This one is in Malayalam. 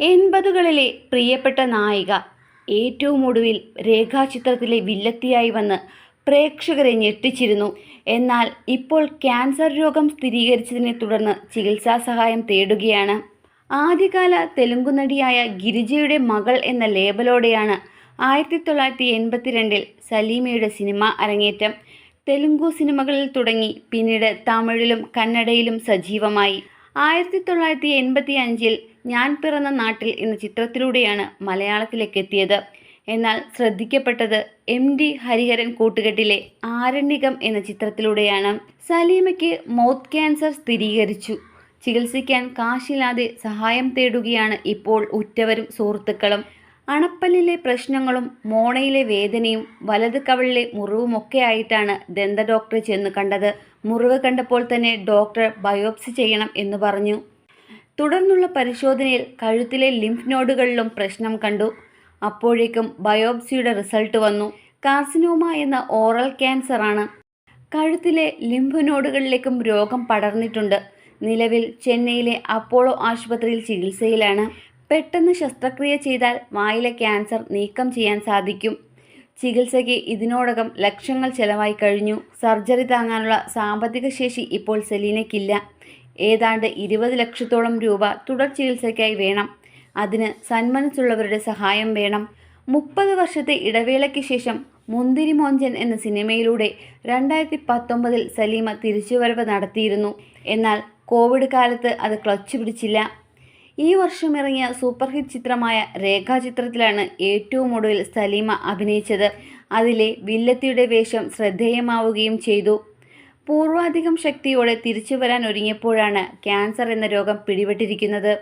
എൺപതുകളിലെ പ്രിയപ്പെട്ട നായിക ഏറ്റവും ഒടുവിൽ രേഖാചിത്രത്തിലെ വില്ലത്തിയായി വന്ന് പ്രേക്ഷകരെ ഞെട്ടിച്ചിരുന്നു. എന്നാൽ ഇപ്പോൾ ക്യാൻസർ രോഗം സ്ഥിരീകരിച്ചതിനെ തുടർന്ന് ചികിത്സാ സഹായം തേടുകയാണ്. ആദ്യകാല തെലുങ്കു നടിയായ ഗിരിജയുടെ മകൾ എന്ന ലേബലോടെയാണ് ആയിരത്തി തൊള്ളായിരത്തി എൺപത്തിരണ്ടിൽ സലീമയുടെ സിനിമ അരങ്ങേറ്റം. തെലുങ്കു സിനിമകളിൽ തുടങ്ങി പിന്നീട് തമിഴിലും കന്നഡയിലും സജീവമായി. ആയിരത്തി തൊള്ളായിരത്തി എൺപത്തി അഞ്ചിൽ ഞാൻ പിറന്ന നാട്ടിൽ എന്ന ചിത്രത്തിലൂടെയാണ് മലയാളത്തിലേക്ക് എത്തിയത് എന്നാൽ ശ്രദ്ധിക്കപ്പെട്ടത് എം ഡി ഹരിഹരൻ കൂട്ടുകെട്ടിലെ ആരണ്യകം എന്ന ചിത്രത്തിലൂടെയാണ്. സലീമയ്ക്ക് മൗത്ത് ക്യാൻസർ സ്ഥിരീകരിച്ചു. ചികിത്സിക്കാൻ കാശില്ലാതെ സഹായം തേടുകയാണ് ഇപ്പോൾ ഉറ്റവരും സുഹൃത്തുക്കളും. അണപ്പല്ലിലെ പ്രശ്നങ്ങളും മോണയിലെ വേദനയും വലത് കവളിലെ മുറിവുമൊക്കെ ആയിട്ടാണ് ദന്ത ഡോക്ടറെ ചെന്ന് കണ്ടത്. മുറിവ് കണ്ടപ്പോൾ തന്നെ ഡോക്ടർ ബയോപ്സി ചെയ്യണം എന്ന് പറഞ്ഞു. തുടർന്നുള്ള പരിശോധനയിൽ കഴുത്തിലെ ലിംഫ് നോഡുകളിലും പ്രശ്നം കണ്ടു. അപ്പോഴേക്കും ബയോപ്സിയുടെ റിസൾട്ട് വന്നു. കാർസിനോമ എന്ന ഓറൽ ക്യാൻസറാണ്. കഴുത്തിലെ ലിംഫ് നോഡുകളിലേക്കും രോഗം പടർന്നിട്ടുണ്ട്. നിലവിൽ ചെന്നൈയിലെ അപ്പോളോ ആശുപത്രിയിൽ ചികിത്സയിലാണ്. പെട്ടെന്ന് ശസ്ത്രക്രിയ ചെയ്താൽ വായിലെ ക്യാൻസർ നീക്കം ചെയ്യാൻ സാധിക്കും. ചികിത്സയ്ക്ക് ഇതിനോടകം ലക്ഷങ്ങൾ ചെലവായി കഴിഞ്ഞു. സർജറി താങ്ങാനുള്ള സാമ്പത്തിക ശേഷി ഇപ്പോൾ സെലീനയ്ക്കില്ല. ഏതാണ്ട് ഇരുപത് ലക്ഷത്തോളം രൂപ തുടർ ചികിത്സയ്ക്കായി വേണം. അതിന് സന്മനസ്സുള്ളവരുടെ സഹായം വേണം. മുപ്പത് വർഷത്തെ ഇടവേളയ്ക്ക് ശേഷം മുന്തിരി മോഞ്ചൻ എന്ന സിനിമയിലൂടെ രണ്ടായിരത്തി പത്തൊമ്പതിൽ സലീമ തിരിച്ചുവരവ് നടത്തിയിരുന്നു. എന്നാൽ കോവിഡ് കാലത്ത് അത് ക്ലച്ച് പിടിച്ചില്ല. ഈ വർഷം ഇറങ്ങിയ സൂപ്പർ ഹിറ്റ് ചിത്രമായ രേഖാചിത്രത്തിലാണ് ഏറ്റവും ഒടുവിൽ സലീമ അഭിനയിച്ചത്. അതിലെ വില്ലത്തിയുടെ വേഷം ശ്രദ്ധേയമാവുകയും ചെയ്തു. പൂർവാധികം ശക്തിയോടെ തിരിച്ചു വരാൻ ഒരുങ്ങിയപ്പോഴാണ് ക്യാൻസർ എന്ന രോഗം പിടിപെട്ടിരിക്കുന്നത്.